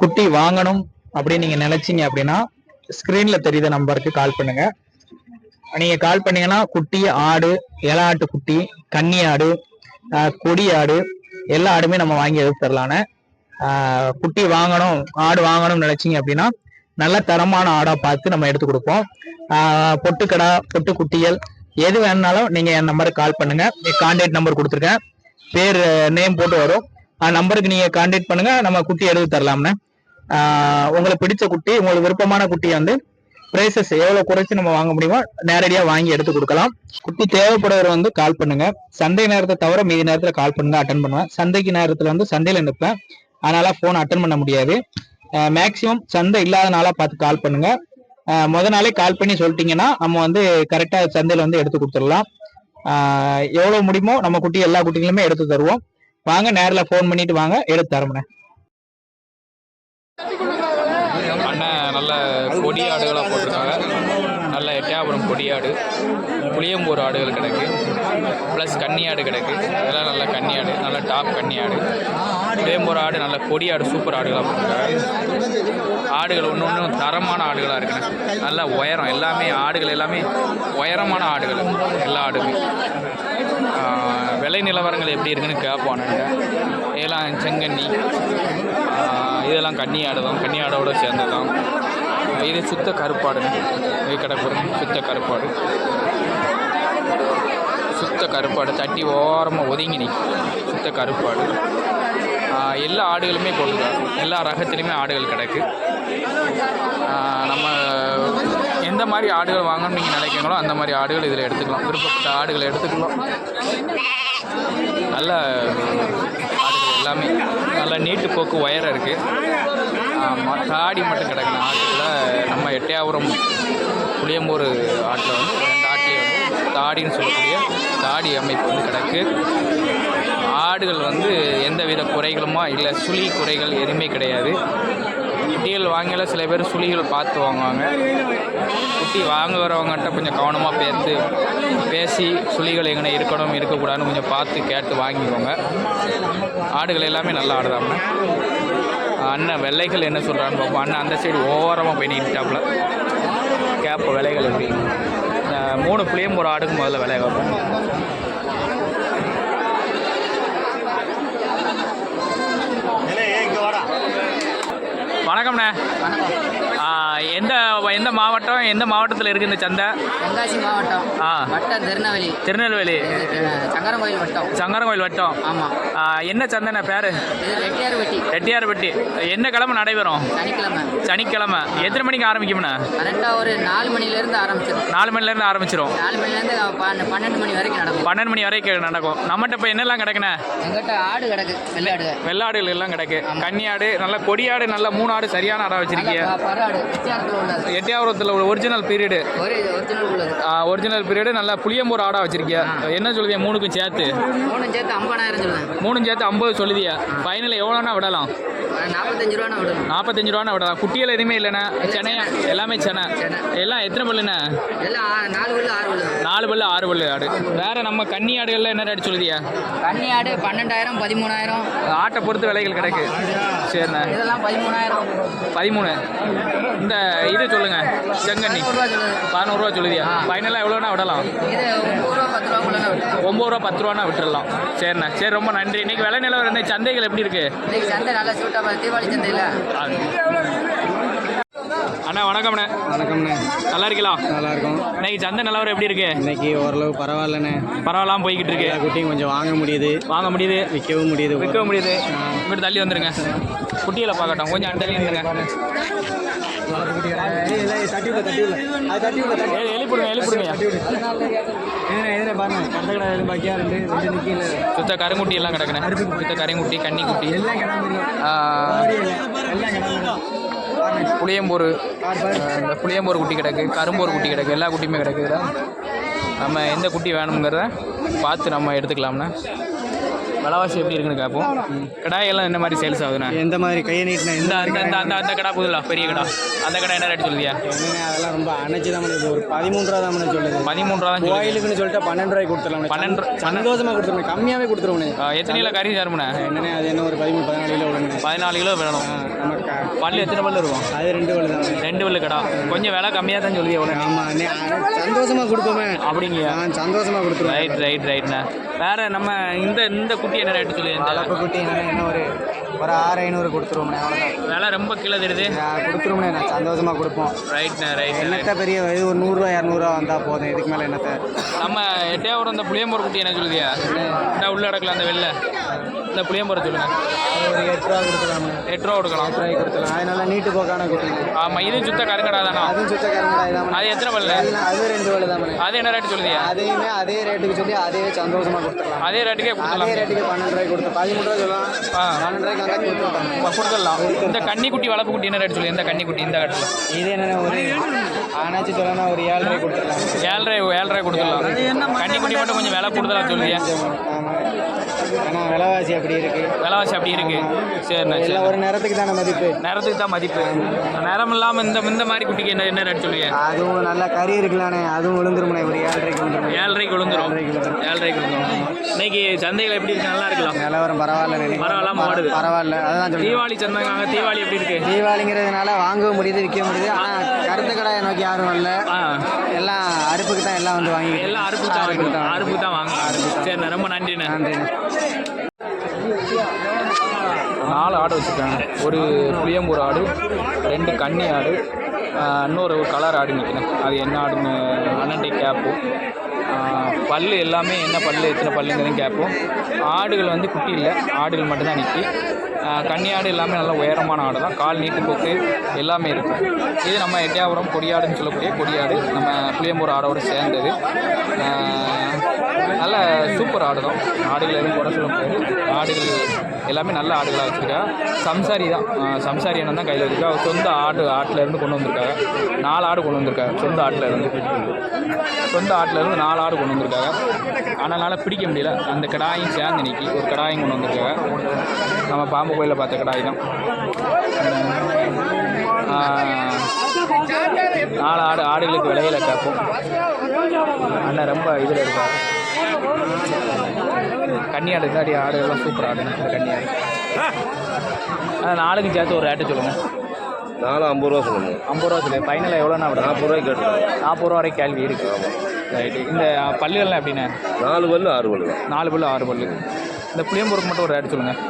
குட்டி வாங்கணும் அப்படின்னு நீங்க நினைச்சீங்க அப்படின்னா ஸ்கிரீன்ல தெரியுத நம்பருக்கு கால் பண்ணுங்க. நீங்க கால் பண்ணீங்கன்னா குட்டி ஆடு இள ஆட்டு குட்டி கன்னி ஆடு கொடி ஆடு எல்லா ஆடுமே நம்ம வாங்கி எடுத்து தரலான்னு குட்டி வாங்கணும் ஆடு வாங்கணும்னு நினைச்சீங்க அப்படின்னா நல்ல தரமான ஆடா பார்த்து நம்ம எடுத்து கொடுப்போம். பொட்டுக்கடா பொட்டு குட்டிகள் எது வேணுனாலும் நீங்க என் நம்பருக்கு கால் பண்ணுங்க. கான்டாக்ட் நம்பர் கொடுத்துருக்கேன். பேர் நேம் போட்டு வரும். அந்த நம்பருக்கு நீங்க கான்டாக்ட் பண்ணுங்க. நம்ம குட்டி எடுத்து தரலாம்னு. உங்களுக்கு பிடிச்ச குட்டி உங்களுக்கு விருப்பமான குட்டியை வந்து ப்ரைசஸ் எவ்வளோ குறைச்சி நம்ம வாங்க முடியுமோ நேரடியாக வாங்கி எடுத்து கொடுக்கலாம். குட்டி தேவைப்படுறவர் வந்து கால் பண்ணுங்க. சந்தை நேரத்தை தவிர மீதி நேரத்தில் கால் பண்ணுங்க அட்டன் பண்ணுவேன். சந்தைக்கு நேரத்தில் வந்து சந்தையில் நிற்பேன். அதனால ஃபோன் அட்டன் பண்ண முடியாது. மேக்சிமம் சந்தை இல்லாத நாளாக பார்த்து கால் பண்ணுங்க. முத நாளே கால் பண்ணி சொல்லிட்டீங்கன்னா நம்ம வந்து கரெக்டாக சந்தையில் வந்து எடுத்து கொடுத்துடலாம். எவ்வளோ முடியுமோ நம்ம குட்டி எல்லா குட்டிகளுமே எடுத்து தருவோம். வாங்க நேரில் ஃபோன் பண்ணிட்டு வாங்க எடுத்து தரமுண்ணே அண்ணன் நல்ல கொடி ஆடுகளாக போட்டிருக்காங்க. நல்ல எட்டயாபுரம் கொடியாடு. புளியம்பூர் ஆடுகள் கிடக்கு. ப்ளஸ் கன்னியாடு கிடக்கு. இதெல்லாம் நல்ல கன்னியாடு நல்ல டாப் கன்னியாடு. புளியம்பூர் ஆடு நல்ல கொடியாடு சூப்பர் ஆடுகளாக போட்டிருக்காங்க. ஆடுகள் ஒன்று ஒன்றும் தரமான ஆடுகளாக இருக்குண்ணே. நல்ல உயரம் எல்லாமே ஆடுகள் எல்லாமே உயரமான ஆடுகள் எல்லா ஆடுமே. ஆஹ் விலை நிலவரங்கள் எப்படி இருக்குன்னு கேட்போம் நாங்கள் இதெல்லாம் செங்கண்ணி இதெல்லாம் கன்னி ஆடு தான். கன்னி ஆடோட சேர்ந்து தான் இது சுத்த கருப்பாடு. இது கிடக்கு சுத்த கருப்பாடு. சுத்த கருப்பாடு. தட்டி ஓரமாக ஒதுங்கி நிற்கும் சுத்த கருப்பாடு. எல்லா ஆடுகளுமே கொண்டுதான் எல்லா ரகத்துலேயுமே ஆடுகள் கிடக்கு. நம்ம எந்த மாதிரி ஆடுகள் வாங்கணும்னு நீங்கள் நினைக்கிறீங்களோ அந்த மாதிரி ஆடுகள் இதில் எடுத்துக்கலாம். விருப்பப்பட்ட ஆடுகளை எடுத்துக்கலாம். நல்ல ஆடுகள் எல்லாமே. நல்லா நீட்டு போக்கு ஒயராக இருக்குது தாடி மட்டும் கிடக்குன ஆட்டில் நம்ம எட்டையாபுரம் புளியம்பூர் ஆட்டில் வந்து ரெண்டு ஆட்டிலையும் வந்து தாடின்னு சொல்லக்கூடிய தாடி அமைப்பு வந்து கிடக்கு. ஆடுகள் வந்து எந்த வித குறைகளுமா இல்லை சுழி குறைகள் எதுவுமே கிடையாது. குட்டிகள் வாங்கல சில பேர் சுழிகள் பார்த்து வாங்குவாங்க. குட்டி வாங்க வரவங்ககிட்ட கொஞ்சம் கவனமாக பேர்த்து பேசி சுழிகள் எங்கே இருக்கணும் இருக்கக்கூடாதுன்னு கொஞ்சம் பார்த்து கேட்டு வாங்கிக்கோங்க. ஆடுகள் எல்லாமே நல்லா ஆடுதாங்க அண்ணன் வெள்ளைகள் என்ன சொல்கிறான்னு பார்ப்போம் அண்ணன் அந்த சைடு ஓரமாக போய் நின்ட்டாப்புல கேப்போ விலைகள் எப்படி? மூணு பிள்ளையும் ஒரு ஆடுக்கு முதல்ல விலை வைப்போம். வணக்கம்ண்ணே. எந்த எந்த மாவட்டம் எந்த மாவட்டத்தில் இருக்குது இந்த சந்தை? தென்காசி மாவட்டம். ஆ. வட்டம் திருநெல்வேலி. திருநெல்வேலி. சங்கரங்கோயில் வட்டம். சங்கரங்கோயில் வட்டம். ஆமாம் என்ன சந்தைண்ணே பேர்? ரெட்டியார்பட்டி. ரெட்டியார்பட்டி. என்ன கிழமை நடைபெறும்? சனிக்கிழமை. சனிக்கிழமை. எத்தனை மணிக்கு ஆரம்பிக்கும்ண்ணே? கரெக்டாக ஒரு நாலு மணிலேருந்து ஆரம்பிச்சிடும் நாலு மணிலேருந்து ஆரம்பிச்சிரும். நாலு மணிலேருந்து பன்ன- பன்னெண்டு மணி வரைக்கும் நடக்கும். பன்னெண்டு மணி வரைக்கும் நடக்கும். நம்மகிட்ட இப்போ என்னெல்லாம் கிடக்குண்ணே? எங்கிட்ட ஆடு கிடக்கு வெள்ளாடு. வெள்ளாடுகள் எல்லாம் கிடக்கு. கன்னியாடு நல்ல கொடியாடு நல்ல மூணு ஆடு சரியான ஆடா வச்சிருக்கீங்க உள்ளது. எட்டியாவரத்தில் ஒரு ஒரிஜினல் பீரியடு ஒரு ஒரிஜினல் உள்ளது. ஒரிஜினல் பீரியடு நல்லா புளியம்பூர் ஆடா வச்சிருக்கியா? என்ன சொல்லுதியா மூணுக்கும் சேர்த்து. மூணு சேர்த்து ஐம்பதாயிரம் சொல்லுவேன். மூணும் சேர்த்து ஐம்பது சொல்லுதியா? ஃபைனல் எவ்வளோனா விடலாம்? நாற்பத்தஞ்சு ரூபான்னு விடணும். நாற்பத்தஞ்சு ரூபானா விடலாம். குட்டிகள் எதுவுமே இல்லைண்ணே. சென்னையா? எல்லாமே சென்னை. செனை. எல்லாம் எத்தனை பல்லுண்ணே எல்லாம் நாலு பல்லு ஆறு பல்லு நாலு பல்லு ஆறு பல்லு ஆடு. வேற நம்ம கன்னி ஆடுகள்ல என்ன ரேட் சொல்லுதியா? கன்னி ஆடு பன்னெண்டாயிரம் பதிமூணாயிரம். ஆட்டை பொறுத்து விலைகள் கிடக்கு. சரிண்ணே. இதெல்லாம் பதிமூணாயிரம். பதிமூணு. இந்த இது சொல்லுங்க செங்கண்ணி பதினோருவா சொல்லுதியா? ஃபைனலாக எவ்வளோனா விடலாம்? ஒம்பது ரூபா பத்து ரூபானா விட்டுறலாம். சரிண்ணா. சரி ரொம்ப நன்றி. இன்னைக்கு விலை நிலவரம் சந்தைகள் எப்படி இருக்கு? சந்தை நல்லா சூட்டாக தீபாவளி சந்தையில். அண்ணா வணக்கம்ண்ணே. வணக்கம்ண்ணே. நல்லா இருக்கீங்களா நல்லா இருக்கும் இன்னைக்கு சந்தை நிலவரம் எப்படி இருக்கு? இன்னைக்கு ஓரளவு பரவாயில்லண்ணே. பரவாயில்லாம போய்கிட்டு இருக்கு. குட்டியும் கொஞ்சம் வாங்க முடியுது. வாங்க முடியுது. விற்கவும் முடியுது. விற்க முடியுது. இங்கிட்டு தள்ளி வந்துருங்க. குட்டிகளை பார்க்கட்டும். கொஞ்சம் அண்டு தள்ளி வந்துருங்க எழுப்பிடுங்க எழுப்பிடுங்க. சுத்த கருங்குட்டி எல்லாம் கிடக்குண்ணே. சுத்த கருங்குட்டி கன்னிக்குட்டி. புளியம்பூர். இந்த புளியம்பூர் குட்டி கிடக்கு கரும்போர் குட்டி கிடக்கு எல்லா குட்டியுமே கிடக்கு நம்ம எந்த குட்டி வேணுங்கிறத பார்த்து நம்ம எடுத்துக்கலாம்ண்ணா. விலைவாசி எப்படி இருக்குன்னு கேட்போம். கடாயெல்லாம் என்ன மாதிரி சேல்ஸ் ஆகுதுண்ணா? எந்த மாதிரி கையை நீட்டினா இந்த அந்த அந்த அந்த அந்த கடை புதுல? பெரிய கடை. அந்த கடை என்ன ரேட் சொல்லுதியா? அதெல்லாம் ரொம்ப அணைச்சி தான் ஒரு பதிமூணு ரூபா தான் சொல்லுது. பதிமூணு ரூபா தான் கோயிலுக்குன்னு சொல்லிட்டு பன்னெண்டு ரூபாய்க்கு கொடுத்துடலாம் பன்னெண்டு ரூ- சந்தோஷமா கொடுத்துருவோம் கம்மியாவே கொடுத்துருவோம். எத்தனை கிலோ கறி தருமுண்ணே? என்னண்ணே அது என்ன ஒரு பதிமூணு பதினாலு கிலோ விடுங்க பதினாலு கிலோ வேணும். பல்லு எத்தனை பல்லு இருக்கும்? அது ரெண்டு வழி தான். ரெண்டு பல்லு கடை. கொஞ்சம் விலை கம்மியாக தான் சொல்லுதியா உடனே ஆமா அண்ணே, அண்ணே, சந்தோஷமா கொடுப்போமே. அப்படிங்கய்யா நான் சந்தோஷமா கொடுத்துருவேன் ரைட் ரைட் ரைட்ண்ணா வேற நம்ம இந்த இந்த குட்டி என்ன ரேட்டு சொல்லி இந்த வளர்ப்பு குட்டி என்னண்ணே என்ன ஒரு ஒரு ஆறு ஐநூறு கொடுத்துருவோம்ண்ணே அவ்வளோதான் விலை ரொம்ப கீழே தெரியுது கொடுத்துருவோம்ண்ணே நான் சந்தோஷமா கொடுப்போம். ரைட்ண்ணா ரைட் என்னத்த பெரிய இது ஒரு நூறுரூவா இரநூறுவா வந்தால் போதும் இதுக்கு மேலே என்னத்த? நம்ம எட்டையாவரம் இந்த புளியம்பூர் குட்டி என்ன சொல்லுதியா? உள்ள அடக்கலாம் அந்த வெளில. இந்த புளியம்பூரை சொல்லுங்க அது ஒரு எட்டு ரூபா கொடுத்துலாம் எட்டு ரூபா கொடுக்கலாம். எட்டு ரூபாய்க்கு கொடுத்துலாம் அது நல்லா நீட்டு போக்கான குட்டி ஆமாம் இது சுத்த கருங்கடா தானா? அதுவும் சுத்த கருங்கடாய் தான் அது எத்தனை பல்லு? அது ரெண்டு வேலை தான் அது என்ன ரேட்டு சொல்லுதியா? அதையுமே அதே ரேட்டுக்கு சொல்லி அதே சந்தோஷமா கொடுத்துடலாம். அதே ரேட்டுக்கே அதே கொடுத்துடலாம் ரேட்டுக்கு பன்னெண்டு ரூபாய்க்கு கொடுத்து பதிமூணு ரூபாய் சொல்லலாம். பன்னெண்டு ரூபாய்க்கு அங்கே கொடுத்துருக்காங்க கொடுத்துடலாம். இந்த கன்னிக்குட்டி வளர்ப்பு குட்டி என்ன ரேட் சொல்லி? இந்த கன்னிக்குட்டி இந்த கட்டில்? இது என்னென்ன ஒரு ஆனாச்சு சொல்லலாம் ஒரு ஏழு ரூபாய் கொடுத்துடலாம். ஏழரை ஏழரை கொடுத்துடலாம். கன்னிக்குட்டி மட்டும் கொஞ்சம் விலை சொல்லுதியா? ஆமாம் ஏன்னா விலைவாசி அப்படி இருக்கு. விலைவாசி அப்படி இருக்கு. சரிண்ணா சரி எல்லாம் ஒரு நேரத்துக்கு தானே மதிப்பு? நேரத்துக்கு தான் மதிப்பு. நேரம் இல்லாமல் இந்த இந்த மாதிரி குட்டிக்கு என்ன என்ன ரேட் சொல்லுவீங்க அதுவும் நல்லா கறி இருக்குல்லானே அதுவும் விழுந்துருமுனே ஒரு ஏழு ரூபாய்க்கு விழுந்துரும். ஏழரைக்கு விழுந்துரும். ஏழரைக்கு விழுந்துரும். இன்னைக்கு சந்தைகள் எப்படி இருக்கு? நல்லா இருக்கலாம் நிலவரம் பரவாயில்ல. பரவாயில்லாம ஓடுது. பரவாயில்ல சொல்லுவேன் தீபாவளி சந்தைங்க தீபாவளி எப்படி இருக்கு? தீபாவளிங்கிறதுனால வாங்கவும் முடியுது விற்க முடியுது. ஆனால் கருத்து கடையை நோக்கி யாரும் எல்லாம் அறுப்புக்கு தான் எல்லாம் வந்து வாங்கி எல்லாம் அறுப்பு தான் வாங்கணும் அறுப்பு தான் வாங்கணும் சரிண்ணா ரொம்ப நன்றிண்ணே. நன்றி. நாலு ஆடு வச்சுருக்காங்க. ஒரு புளியம்பூர் ஆடு ரெண்டு கன்னி ஆடு இன்னொரு கலர் ஆடு நிற்கிறேன் அது என்ன ஆடுன்னு அண்ணன்டே கேட்போம். பல் எல்லாமே என்ன பல் எத்தனை பல்லுங்கிறதையும் கேட்போம். ஆடுகள் வந்து குட்டி இல்லை. ஆடுகள் மட்டும்தான் நிற்கி கன்னியாடு ஆடு எல்லாமே நல்ல உயரமான ஆடு தான். கால் நீட்டுப்போக்கு எல்லாமே இருக்கும் இது நம்ம எட்டையாபுரம் கொடியாடுன்னு சொல்லக்கூடிய கொடியாடு. நம்ம புளியம்பூர் ஆடோடு சேர்ந்தது. நல்ல சூப்பர் ஆடு தான் ஆடுகள் எதுவும் குறை சொல்ல முடியாது. ஆடுகள் எல்லாமே நல்ல ஆடுகளாக வச்சுருக்கா. சம்சாரி தான். சம்சாரி என்ன தான் கையில் வச்சுருக்கா. அவர் சொந்த ஆடு ஆட்டிலேருந்து கொண்டு வந்திருக்காங்க நாலு ஆடு கொண்டு வந்திருக்காங்க சொந்த ஆட்டிலேருந்து சொந்த ஆட்டிலேருந்து நாலு ஆடு கொண்டு வந்திருக்காங்க ஆனால் பிடிக்க முடியல. அந்த கடாயும் சேர்ந்து நிற்கி ஒரு கடாயும் கொண்டு வந்திருக்காங்க நம்ம பாம்பு கோயிலில் பார்த்த கடாய் தான். நாலு ஆடு ஆடுகளுக்கு விலையில கேட்போம். அண்ணன் ரொம்ப இதில் இருக்கார். கன்னியாடு இருந்தாடி ஆடு எல்லாம் சூப்பர் ஆடுங்க இந்த கன்னியாடு. அதான் நாலுக்கு சேர்த்து ஒரு ரேட்டு சொல்லுங்கள் நாலு ஐம்பது ரூபா சொல்லுங்க. ஐம்பது ரூபா சொல்லு. ஃபைனலாக எவ்வளோண்ணா விட நாற்பது ரூபாய்க்கு கேட்டுருக்காங்க நாற்பது ரூபா வரைக்கும் கேள்வி இருக்கு. ரைட்டு இந்த பல்லுகள்லாம் எப்படிண்ணே? நாலு பல்லு ஆறு பல்லு நாலு பல்லு ஆறு பல்லு. இந்த புளியம்பூருக்கு மட்டும் ஒரு ரேட்டு சொல்லுங்கள்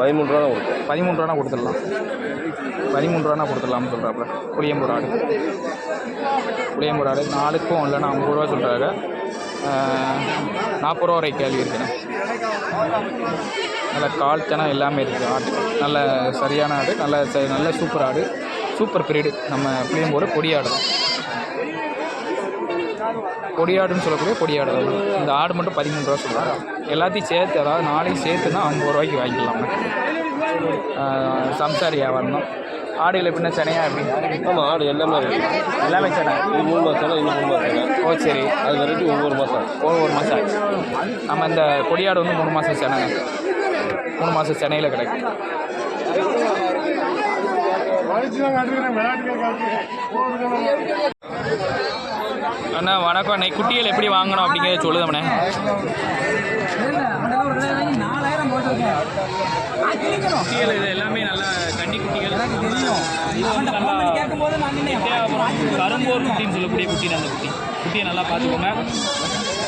பதிமூணு ரூபா கொடுத்தோம் பதிமூணு ரூபானா கொடுத்துடலாம். பதிமூணு ரூபானா கொடுத்துடலாம்னு சொல்கிறாப்புல புளியம்பூர் ஆடு. புளியம்பூர் ஆடு நாலுக்கும் இல்லைன்னா ஐம்பது ரூபா சொல்கிறாங்க நாற்பது ரூபா வரை கேள்வி இருக்குண்ணே நல்ல கால் எல்லாமே இருக்குது ஆடு. நல்ல சரியான ஆடு நல்ல ச- நல்ல சூப்பர் ஆடு. Super breed. நம்ம புளியம்பூர் கொடியாடு தான். கொடியாடுன்னு சொல்லக்கூடிய கொடியாடு தான். இந்த ஆடு மட்டும் பதிமூணு ரூபா சொல்கிறாங்க எல்லாத்தையும் சேர்த்து அதாவது நாளையும் சேர்த்துனா ஐம்பது ரூபாய்க்கு வாங்கிக்கலாம். சம்சாரி வியாபாரம் தான். ஆடுகள் எப்படின்னா சென்னையா எப்படி? ஆமாம் ஆடு எல்லாமே இருக்கு எல்லாமே சென்னை. இது மூணு மாதம் இது மூணு மாதம் ஓ சரி. அது வெரைட்டி ஒவ்வொரு மாதம் ஒரு மாதம் நம்ம இந்த கொடியாடு வந்து மூணு மாதம் சென்னை. மூணு மாதம் சென்னையில் கிடைக்கும் அண்ணா வணக்கம். அண்ணே குட்டிகள் எப்படி வாங்கணும் அப்படிங்கிறத சொல்லுதம்ண்ணே குட்டிகள் இது எல்லாமே நல்லா கன்னி குட்டிகள். இது வந்து நல்லா எட்டையாபுரம் கரும்போர் குட்டின்னு சொல்லக்கூடிய குட்டி அந்த குட்டி. குட்டியை நல்லா பார்த்துக்கோங்க.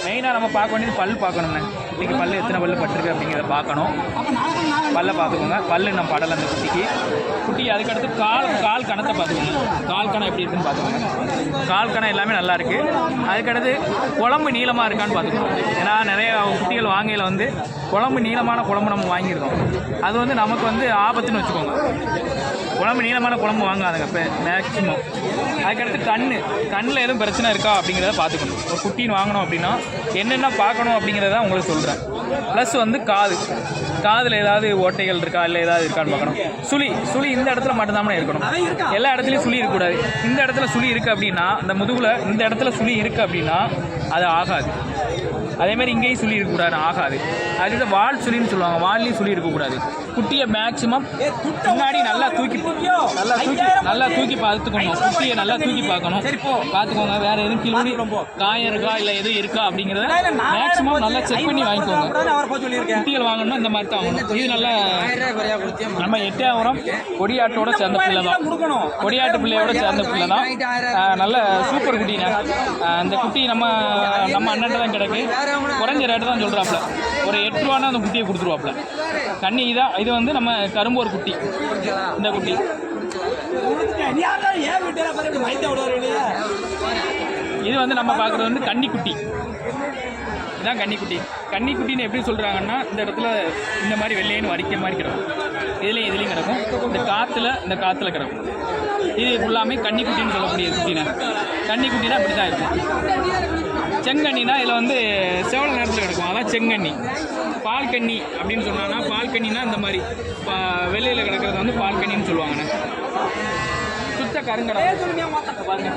மெயினாக நம்ம பார்க்க வேண்டியது பல் பார்க்கணுண்ணே குட்டிக்கு பல் எத்தனை பல் பட்டிருக்கு அப்படிங்கிறத பார்க்கணும். பல்லை பார்த்துக்கோங்க. பல்லு நம்ம படலை அந்த குட்டிக்கு. குட்டி அதுக்கடுத்து கால் கால் கணத்தை பார்த்துக்கோங்க. கால் கணம் எப்படி இருக்குன்னு பார்த்துக்கோங்க. கால் கணம் எல்லாமே நல்லா இருக்குது அதுக்கடுத்து குழம்பு நீளமாக இருக்கான்னு பார்த்துக்கோங்க. ஏன்னா நிறைய குட்டிகள் வாங்கையில் வந்து குழம்பு நீளமான குழம்பு நம்ம வாங்கியிருக்கோம். அது வந்து நமக்கு வந்து ஆபத்துன்னு வச்சுக்கோங்க. குழம்பு நீளமான குழம்பு வாங்காதுங்க இப்போ மேக்ஸிமம் அதுக்கடுத்து கண் கண்ணில் எதுவும் பிரச்சனை இருக்கா அப்படிங்கிறத பார்த்துக்கணும். ஒரு குட்டின்னு வாங்கணும் அப்படின்னா என்னென்ன பார்க்கணும் அப்படிங்கிறத உங்களுக்கு சொல்கிறேன் ப்ளஸ் வந்து காது. காதில் ஏதாவது ஓட்டைகள் இருக்கா? இல்லை ஏதாவது இருக்கான்னு பார்க்கணும். சுழி சுழி இந்த இடத்துல மட்டும்தான் இருக்கணும். எல்லா இடத்துலையும் சுழி இருக்கக்கூடாது. இந்த இடத்துல சுழி இருக்குது அப்படின்னா அந்த முதுகில் இந்த இடத்துல சுழி இருக்குது அப்படின்னா அது ஆகாது. அதே மாதிரி இங்கேயும் சுழி இருக்கக்கூடாது ஆகாது அடுத்து வால் சுழின்னு சொல்லுவாங்க வால்லையும் சுழி இருக்கக்கூடாது குட்டியை மேக்ஸிமம் முன்னாடி நல்லா தூக்கி நல்லா தூக்கி நல்லா தூக்கி பார்த்துக்கணும். குட்டியை நல்லா தூக்கி பார்க்கணும். பார்த்துக்கோங்க வேற எதுவும் கிளம்பி காயம் இருக்கா இல்லை எதுவும் இருக்கா அப்படிங்கிறத மேக்ஸிமம் நல்லா செக் பண்ணி வாங்கிக்கோங்க. குட்டிகள் வாங்கணும்னா இந்த மாதிரி தான் வாங்கணும். இது நல்லா நம்ம எட்டாயிரம் கொடியாட்டோட சேர்ந்த பிள்ளை தான். கொடியாட்டு பிள்ளையோட சேர்ந்த பிள்ளை தான். நல்ல சூப்பர் குட்டிங்க. இந்த குட்டி நம்ம நம்ம அண்ணன் தான் கிடக்கு. குறைஞ்ச ரேட்டு தான் சொல்கிறாப்புல ஒரு எட்டு ரூபானா அந்த குட்டியை கொடுத்துருவாப்புல கண்ணி இதான் இது வந்து நம்ம கரும்போர் குட்டி. இந்த குட்டி. இது வந்து நம்ம பார்க்குறது வந்து கன்னிக்குட்டி இதான் கன்னிக்குட்டி கன்னிக்குட்டின்னு எப்படி சொல்கிறாங்கன்னா இந்த இடத்துல இந்த மாதிரி வெள்ளையன்னு வரிக்க மாதிரி கிடக்கும். இதுலேயும் இதுலேயும் கிடக்கும். இந்த காற்றுல இந்த காற்றுல கிடக்கும். இது ஃபுல்லாமே கன்னிக்குட்டின்னு சொல்லக்கூடிய குட்டினா. கன்னிக்குட்டினா இப்படி தான் இருக்கும். செங்கண்ணினா இதில் வந்து செவல நேரத்தில் கிடைக்கும் அதான் செங்கண்ணி. பால் கன்னி அப்படின்னு சொன்னாங்கன்னா பால் கண்ணினா இந்த மாதிரி பா வெள்ளையில் கிடக்கிறது வந்து பால் கண்ணின்னு சொல்லுவாங்கண்ணே. சுத்த கருங்கடா. பாருங்க.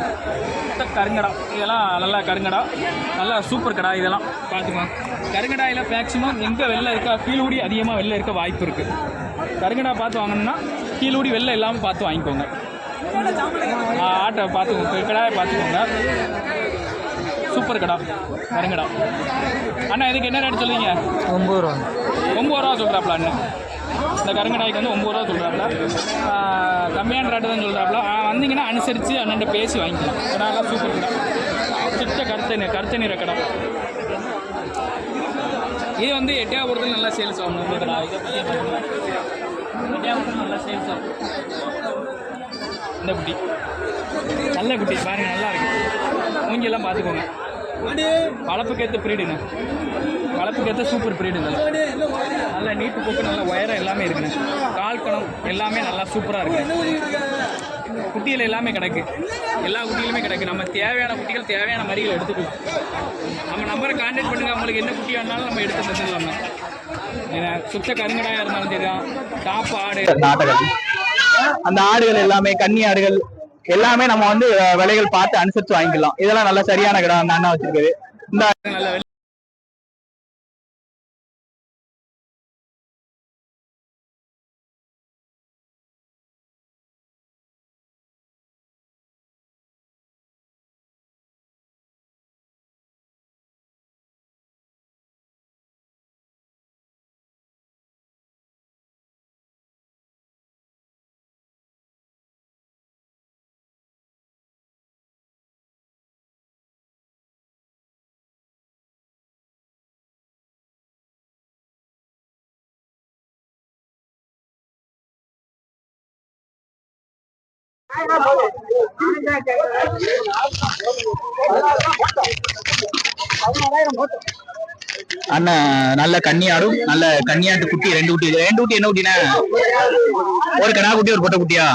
சுத்த கருங்கடா. இதெல்லாம் நல்லா கருங்கடா. நல்லா சூப்பர் கடா இதெல்லாம். பார்த்துக்கலாம் கருங்கடாயில் மேக்ஸிமம் எங்கே வெளில இருக்கா கீழூடி அதிகமாக வெளில இருக்க வாய்ப்பு இருக்குது கருங்கடா பார்த்து வாங்கணும்னா கீழூடி வெளில இல்லாமல் பார்த்து வாங்கிக்கோங்க. ஆட்டை பார்த்துக்கோங்க கடாயை பார்த்துக்கோங்க. சூப்பர் கடா. கருங்கடா அண்ணா இதுக்கு என்ன ரேட் சொல்லுவீங்க ஒம்பது ரூபா. ஒம்பது ரூபா சொல்கிறாப்புல அண்ணன் இந்த கருங்கடாய்க்கு வந்து ஒம்பது ரூபா சொல்கிறாப்புல கம்மியான ரேட்டு தான் சொல்கிறாப்புல வந்தீங்கன்னா அனுசரித்து அண்ணன் பேசி வாங்கிக்கலாம். கடாலாம் சூப்பர் கடை. சுத்த கருத்த நி- கருத்த நிற கடை. இது வந்து எட்டயபுரத்தில் நல்லா சேல்ஸ் ஆகணும் இந்த கடை. இதை எட்டயபுரத்தில் நல்லா சேல்ஸ் ஆகும். இந்த குட்டி. நல்ல குட்டி. பாருங்க நல்லா இருக்கு. மூஞ்சியெல்லாம் பார்த்துக்கோங்க. வளர்ப்புக்கு ஏற்ற ப்ரீடுங்க வளர்ப்புக்கு ஏற்ற சூப்பர் ப்ரீடுங்க நல்ல நீட்டு போக்கு நல்ல உயரம் எல்லாமே இருக்குங்க. கால் கணம் எல்லாமே நல்லா சூப்பராக இருக்கு. குட்டிகள் எல்லாமே கிடக்கு. எல்லா குட்டிகளுமே கிடக்கு. நம்ம தேவையான குட்டிகள் தேவையான மறிகள் எடுத்துக்கலாம் நம்ம நம்பரை கான்டாக்ட் பண்ணுங்க. உங்களுக்கு என்ன குட்டி வேணாலும் நம்ம எடுத்து தந்துடலாம் ஏன்னா சுத்த கருங்கடாயாக இருந்தாலும் சரி தான் டாப் ஆடு நாட்டகம் அந்த ஆடுகள் எல்லாமே கன்னி ஆடுகள். எல்லாமே நம்ம வந்து விலைகள் பார்த்து அனுசரிச்சு வாங்கிக்கலாம். இதெல்லாம் நல்ல சரியான கடை அந்த அண்ணா வச்சிருக்குது இந்த அண்ணன் நல்ல கன்னி ஆடும். நல்ல கன்னியாட்டு குட்டி ரெண்டு குட்டி. ரெண்டு குட்டி என்ன குட்டினா ஒரு கடா குட்டி ஒரு பொட்டை குட்டியா?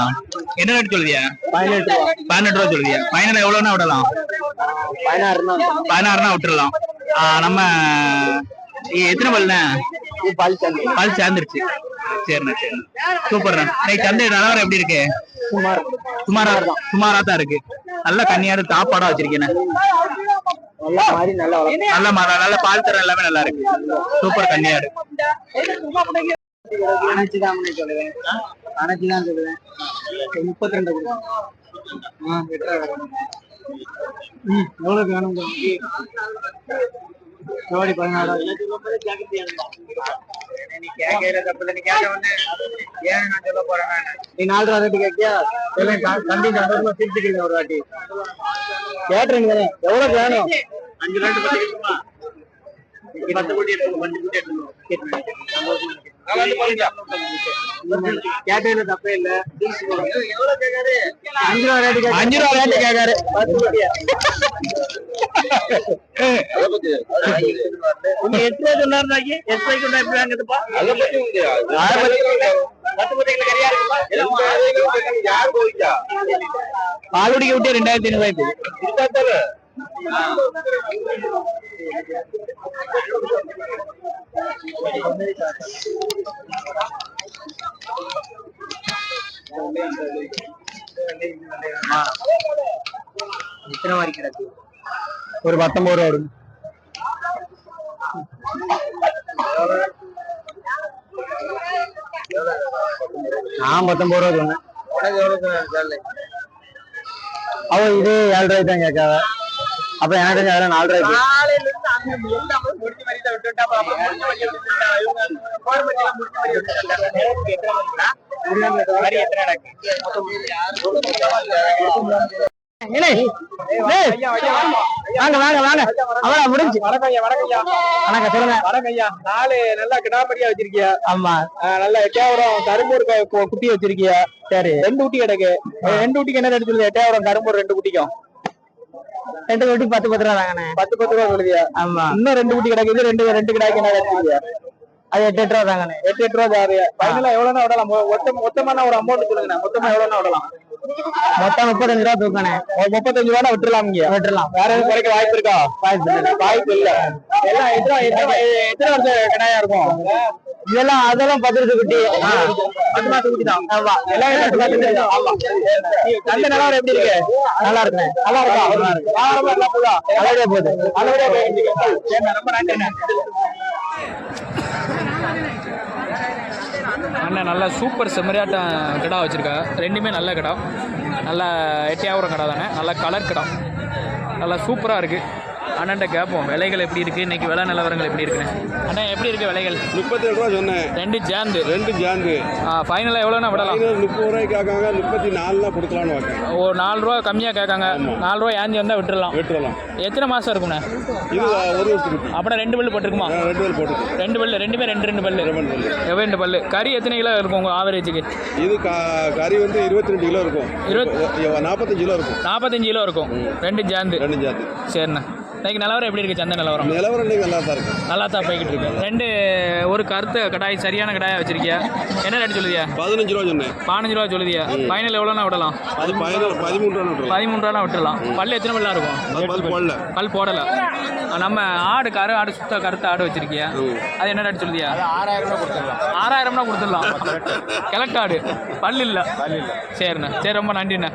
என்ன ரேட் சொல்லுதியா பதினெட்டு பதினெட்டு ரூபா சொல்லுதியா பதினெட்டு எவ்வளவுனா விடலாம்? பதினாறுனா பதினாறுனா விட்டுறலாம். ஆஹ் நம்ம எத்தனை இது பால் சேர்ந்துருச்சு. சரிண்ணா சரிண்ணா. சூப்பர்ண்ணா. இன்னைக்கு சந்தை நிலவரம் எப்படி இருக்கு? சுமார். சுமாரா சுமாரா தான் இருக்கு. நல்ல கன்னியாடு தாப்பாடா வச்சிருக்கேன் நல்ல மரம் நல்ல பால் தரம் எல்லாமே நல்லா இருக்கு. சூப்பர் கன்னியாடு அணைச்சு தான் அண்ணே சொல்லுவேன். அணைச்சு தான் சொல்லுவேன் முப்பத்தி ரெண்டு எவ்வளோக்கு வேணும் பதினாறு நீ நாலு ரூபா ரேட்டு கேட்கியா? தண்டி சந்தோஷமா திருப்பிக்கிறீங்க ஒரு வாட்டி. கேட்டுறீங்க வேணும்? அஞ்சு ரேட்டு பத்து கோடி எடுத்துக்கோ பத்து கோடி எடுத்துக்கோ. கேட்டதுல தப்பே இல்ல. அஞ்சு ரூபா ரேட்டு அஞ்சு ரூபா ரேட்டு கேட்காரு பத்து கோடியா நீங்க எட்டு ரூபா சொன்னாருந்தாக்கி எட்டு ரூபாய்க்கு கொண்டா எப்படி வாங்குதுப்பா. பத்து கோடிக்கு கரியா இருக்குப்பா? பாலுடிக்க விட்டு ரெண்டாயிரத்தி ஐநூறு எத்தனை மாதிரி கிடக்கு ஒரு பத்தொன்பது ரூபா வரும் நான் பத்தொன்பது ரூபா சொன்னேன். அவன் இது ஏழரை தான் கேட்காத அப்ப எனக்கு தெரிஞ்ச அதெல்லாம் நாலு ரூபாய்க்கு காலையில இருந்து அங்க எல்லாமே முடிஞ்ச மாதிரி தான் விட்டுட்டா அப்புறம் முடிஞ்ச மாதிரி விட்டுட்டா இவங்க கோயம்பேட்டில முடிஞ்ச மாதிரி விட்டுட்டாங்க நேரத்துக்கு எத்தனை மணிக்குடா? மாதிரி எத்தனை நடக்கு ஏய், வாங்க வாங்க வாங்க. அவளா முடிஞ்சு. வணக்கம் ஐயா வணக்கம் சொல்லுங்க. வணக்கம் ஐயா நாலு நல்லா கிடாமடியா வச்சிருக்கியா. ஆமா. நல்ல எட்டாயிரம் கரும்பூர் குட்டி வச்சிருக்கியா. சரி. ரெண்டு குட்டி கிடக்கு. ரெண்டு குட்டிக்கு என்ன சொல்லுது எட்டாயிரம் கரும்பூர் ரெண்டு குட்டிக்கும் ரெண்டு கோட்டி பத்து பத்து ரூபா தாங்கண்ணே பத்து பத்து ரூபா சொல்லுதியா ஆமா. இன்னும் ரெண்டு குட்டி கிடக்குது ரெண்டு ரெண்டு கிடாய்க்கு என்ன சொல்லுதியா அது எட்டு எட்டு ரூபா தாங்கண்ணே எட்டு எட்டு ரூபா தாரு ஃபைனலா எவ்வளவுனா விடலாம்? மொ- மொத்த மொத்தமான ஒரு அமௌண்ட் சொல்லுங்க மொத்தமா எவ்வளவுனா விடலாம்? மொத்தம் முப்பத்தஞ்சு ரூபா தூக்கண்ணே ஒரு முப்பத்தஞ்சு ரூபா விட்டுலாம் இங்க. விட்டுலாம் வேற எதுவும் குறைக்க வாய்ப்பு இருக்கா? வாய்ப்பு இல்லை. வாய்ப்பு இல்ல. எல்லாம் எத்தனை எத்தனை வருஷம் கிடாயா இருக்கும்? இதெல்லாம் அதெல்லாம் பத்து ரூபா குட்டி பத்து மாசம் குட்டி தான். ஆமா. எல்லாம்? ஆமா. நிலவரம் எப்படி இருக்கு? நல்லா இருக்குண்ணே. நல்லா இருக்கா? எல்லாம் போதா நல்லபடியா போகுது. நல்லபடியா போயிட்டு இருக்கு. ரொம்ப நல்லா சூப்பர் செம்மறியாட்டம் கிடா வச்சுருக்கா. ரெண்டுமே நல்ல கிடா. நல்லா எட்டியாவரம் கிடா தானே. நல்லா கலர் கிடா. நல்லா சூப்பராக இருக்குது அண்ணன்ட்ட கேட்போம் விலைகள் எப்படி இருக்குது இன்றைக்கி விலை நிலவரங்கள் எப்படி இருக்குன்னு. அண்ணா எப்படி இருக்குது விலைகள்? முப்பத்தேழு ரூபா சொன்னேன். ரெண்டு ஜாந்து. ரெண்டு ஜாந்து. ஃபைனலாக எவ்வளோண்ணா விடலாம்? முப்பது ரூபாய்க்கு கேட்காங்க முப்பத்தி நாலுலாம் கொடுக்கலான்னு ஒரு நாலு ரூபா கம்மியாக கேட்காங்க. நாலு ரூபா ஏஞ்சி வந்தால் விட்டுறலாம். விட்டுறலாம். எத்தனை மாதம் இருக்குண்ணே இது ஒரு வருஷத்துக்கு அப்படின்னா ரெண்டு பல்லு போட்டிருக்குமா? ரெண்டு பேர் போட்டுருக்கு. ரெண்டு பல்லு ரெண்டுமே ரெண்டு ரெண்டு பல்லு. ரெண்டு ரெண்டு பல்லு? கறி எத்தனை கிலோ இருக்கும் உங்கள் ஆவரேஜுக்கு இது கறி வந்து இருபத்தி ரெண்டு கிலோ இருக்கும். இருபத்- நாற்பத்தஞ்சு கிலோ இருக்கும். நாற்பத்தஞ்சு கிலோ இருக்கும். ரெண்டு ஜாந்து. ரெண்டு ஜாதி சரிண்ணா. இன்னைக்கு நிலவரம் எப்படி இருக்குது சந்தை நிலவரம்? நிலவரம் இன்னைக்கு நல்லா தான் இருக்கு. நல்லா தான் போய்கிட்டு இருக்கு. ரெண்டு ஒரு கருத்து கடாய் சரியான கடாயா வச்சிருக்கியா? என்ன ரேட் சொல்லுதியா? பதினஞ்சு ரூபா சொன்னேன். பதினஞ்சு ரூபா சொல்லுதியா? ஃபைனல் எவ்வளோனா விடலாம்? அது பதினொரு பதிமூணு ரூபா பதிமூணு ரூபா விட்டுறலாம். பல்லு எத்தனை பல்லா இருக்கும்? போடல. பல் போடலை. நம்ம ஆடு கரு ஆடு சுத்த கருத்து ஆடு வச்சிருக்கியா? அது என்ன ரேட் சொல்லுதியா? ஆறாயிரம் கொடுத்துடலாம். ஆறாயிரம்னா கொடுத்துடலாம். கிழக்காடு. பல் இல்லை. சரிண்ணா. சரி ரொம்ப நன்றிண்ணா.